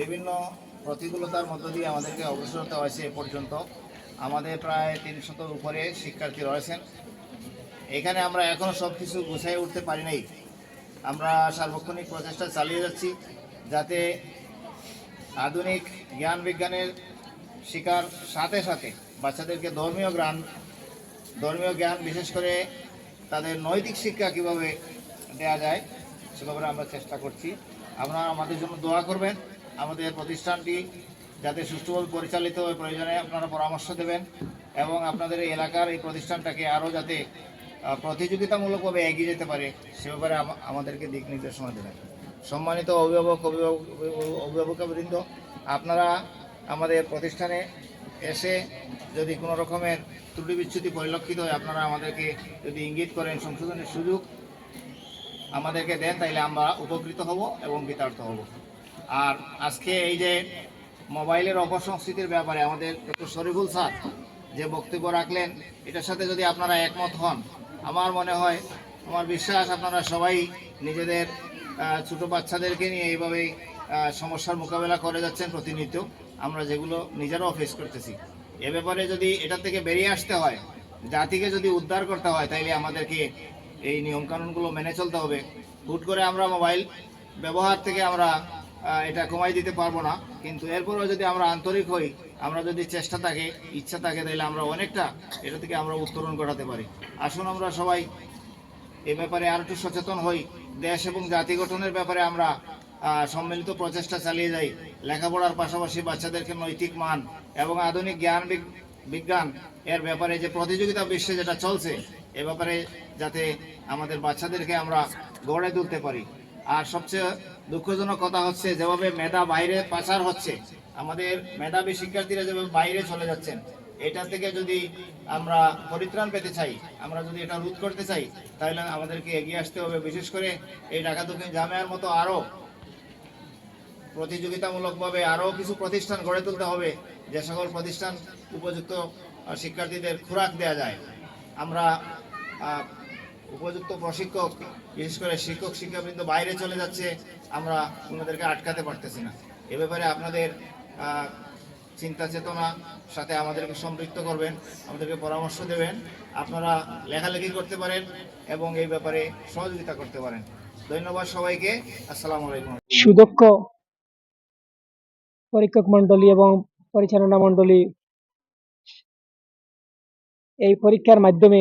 বিভিন্ন প্রতিকূলতার মধ্য দিয়ে আমাদেরকে অগ্রসর হতে হয়েছে এ পর্যন্ত। আমাদের প্রায় তিনশতর উপরে শিক্ষার্থী রয়েছেন। এখানে আমরা এখনও সব কিছু গুছিয়ে উঠতে পারি নাই। আমরা সার্বক্ষণিক প্রচেষ্টা চালিয়ে যাচ্ছি যাতে আধুনিক জ্ঞান বিজ্ঞানের শিকার সাথে সাথে বাচ্চাদেরকে ধর্মীয় জ্ঞান ধর্মীয় জ্ঞান, বিশেষ করে তাদের নৈতিক শিক্ষা কীভাবে দেওয়া যায়, সে ব্যাপারে আমরা চেষ্টা করছি। আপনারা আমাদের জন্য দোয়া করবেন। আমাদের প্রতিষ্ঠানটি যাতে সুষ্ঠুভাবে পরিচালিত হয় প্রয়োজনে আপনারা পরামর্শ দেবেন এবং আপনাদের এই এলাকার এই প্রতিষ্ঠানটাকে আরও যাতে প্রতিযোগিতামূলকভাবে এগিয়ে যেতে পারে, সে ব্যাপারে আমাদেরকে দিক নির্দেশনা দেবেন। সম্মানিত অভিভাবক অভিভাবক, অভিভাবকবৃন্দ, আপনারা আমাদের প্রতিষ্ঠানে এসে যদি কোনো রকমের ত্রুটি বিচ্ছুতি পরিলক্ষিত হয়, আপনারা আমাদেরকে যদি ইঙ্গিত করেন সংশোধনের সুযোগ আমাদেরকে দেন, তাইলে আমরা উপকৃত হব এবং বিতার্থ হব। আর আজকে এই যে মোবাইলের অপসংস্কৃতির ব্যাপারে আমাদের ডক্টর শরীফুল স্যার যে বক্তব্য রাখলেন, এটার সাথে যদি আপনারা একমত হন, আমার মনে হয়, আমার বিশ্বাস আপনারা সবাই নিজেদের ছোটো বাচ্চাদেরকে নিয়ে এইভাবেই সমস্যার মোকাবেলা করে যাচ্ছেন প্রতিনিয়ত। আমরা যেগুলো নিজেরাও ফেস করতেছি। এ ব্যাপারে যদি এটা থেকে বেরিয়ে আসতে হয়, জাতিকে যদি উদ্ধার করতে হয়, তাইলে আমাদেরকে এই নিয়মকানুনগুলো মেনে চলতে হবে। হুট করে আমরা মোবাইল ব্যবহার থেকে আমরা এটা কমাই দিতে পারব না। কিন্তু এরপরেও যদি আমরা আন্তরিক হই, আমরা যদি চেষ্টা থাকে, ইচ্ছা থাকে, তাহলে আমরা অনেকটা এটা থেকে আমরা উত্তরণ ঘটাতে পারি। আসুন আমরা সবাই এ ব্যাপারে আর একটু সচেতন হই। দেশ এবং জাতি গঠনের ব্যাপারে আমরা সম্মিলিত প্রচেষ্টা চালিয়ে যাই। লেখাপড়ার পাশাপাশি বাচ্চাদেরকে নৈতিক মান এবং আধুনিক জ্ঞান বিজ্ঞান এর ব্যাপারে যে প্রতিযোগিতা বিশ্বে যেটা চলছে, এ ব্যাপারে যাতে আমাদের বাচ্চাদেরকে আমরা গড়ে তুলতে পারি। আর সবচেয়ে দুঃখজনক কথা হচ্ছে, যেভাবে মেধা বাইরে পাচার হচ্ছে, আমাদের মেধাবী শিক্ষার্থীরা যেভাবে বাইরে চলে যাচ্ছেন, এটা থেকে যদি আমরা পরিত্রাণ পেতে চাই, আমরা যদি এটা রোধ করতে চাই, তাহলে আমাদেরকে এগিয়ে আসতে হবে। বিশেষ করে এই ঢাকা দক্ষিণ জামিয়ার মতো আরও প্রতিযোগিতামূলকভাবে আরও কিছু প্রতিষ্ঠান গড়ে তুলতে হবে, যে সকল প্রতিষ্ঠান উপযুক্ত শিক্ষার্থীদের খোরাক দেওয়া যায়। আমরা উপযুক্ত প্রশিক্ষক, বিশেষ করে শিক্ষক, শিক্ষাবৃন্দ বাইরে চলে যাচ্ছে, আমরা ওনাদেরকে আটকাতে পারতেছি না। এ ব্যাপারে আপনাদের চিন্তা চেতনা সাথে আমাদেরকে সম্পৃক্ত করবেন, আমাদেরকে পরামর্শ দেবেন, আপনারা লেখালেখি করতে পারেন এবং এই ব্যাপারে সহযোগিতা করতে পারেন। ধন্যবাদ সবাইকে, আসসালামু আলাইকুম। সুদক্ষ পরীক্ষক মণ্ডলী এবং পরিচালনা মণ্ডলী এই পরীক্ষার মাধ্যমে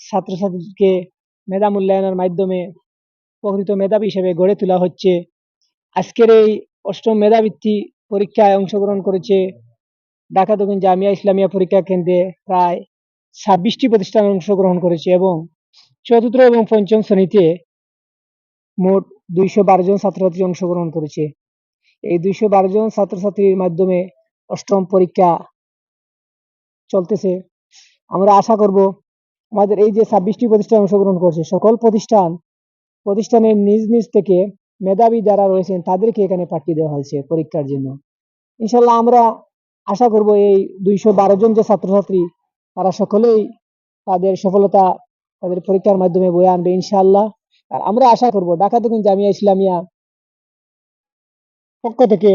ছাত্রছাত্রীকে মেধা মূল্যায়নের মাধ্যমে প্রকৃত মেধাবী হিসেবে গড়ে তোলা হচ্ছে। আজকের এই অষ্টম মেধাবৃত্তি পরীক্ষায় অংশগ্রহণ করেছে ঢাকা দক্ষিণ জামিয়া ইসলামিয়া পরীক্ষা কেন্দ্রে প্রায় ছাব্বিশটি প্রতিষ্ঠান অংশগ্রহণ করেছে এবং চতুর্থ এবং পঞ্চম শ্রেণীতে মোট দুইশো বারো জন ছাত্রছাত্রী অংশগ্রহণ করেছে। এই দুইশো বারো জন ছাত্রছাত্রীর মাধ্যমে অষ্টম পরীক্ষা চলতেছে। আমরা আশা করব আমাদের এই যে ছাব্বিশটি প্রতিষ্ঠান অংশগ্রহণ করছে, সকল প্রতিষ্ঠান, প্রতিষ্ঠানের নিজ নিজ থেকে মেধাবী যারা রয়েছেন তাদেরকে এখানে পাঠিয়ে দেওয়া হয়েছে পরীক্ষার জন্য। ইনশাল্লাহ আমরা আশা করব এই দুইশো বারো জন যে ছাত্রছাত্রী, তারা সকলেই তাদের সফলতা তাদের পরীক্ষার মাধ্যমে বয়ে আনবে ইনশাল্লাহ আর আমরা আশা করব ঢাকা দক্ষিণ জামিয়া ইসলামিয়া পক্ষ থেকে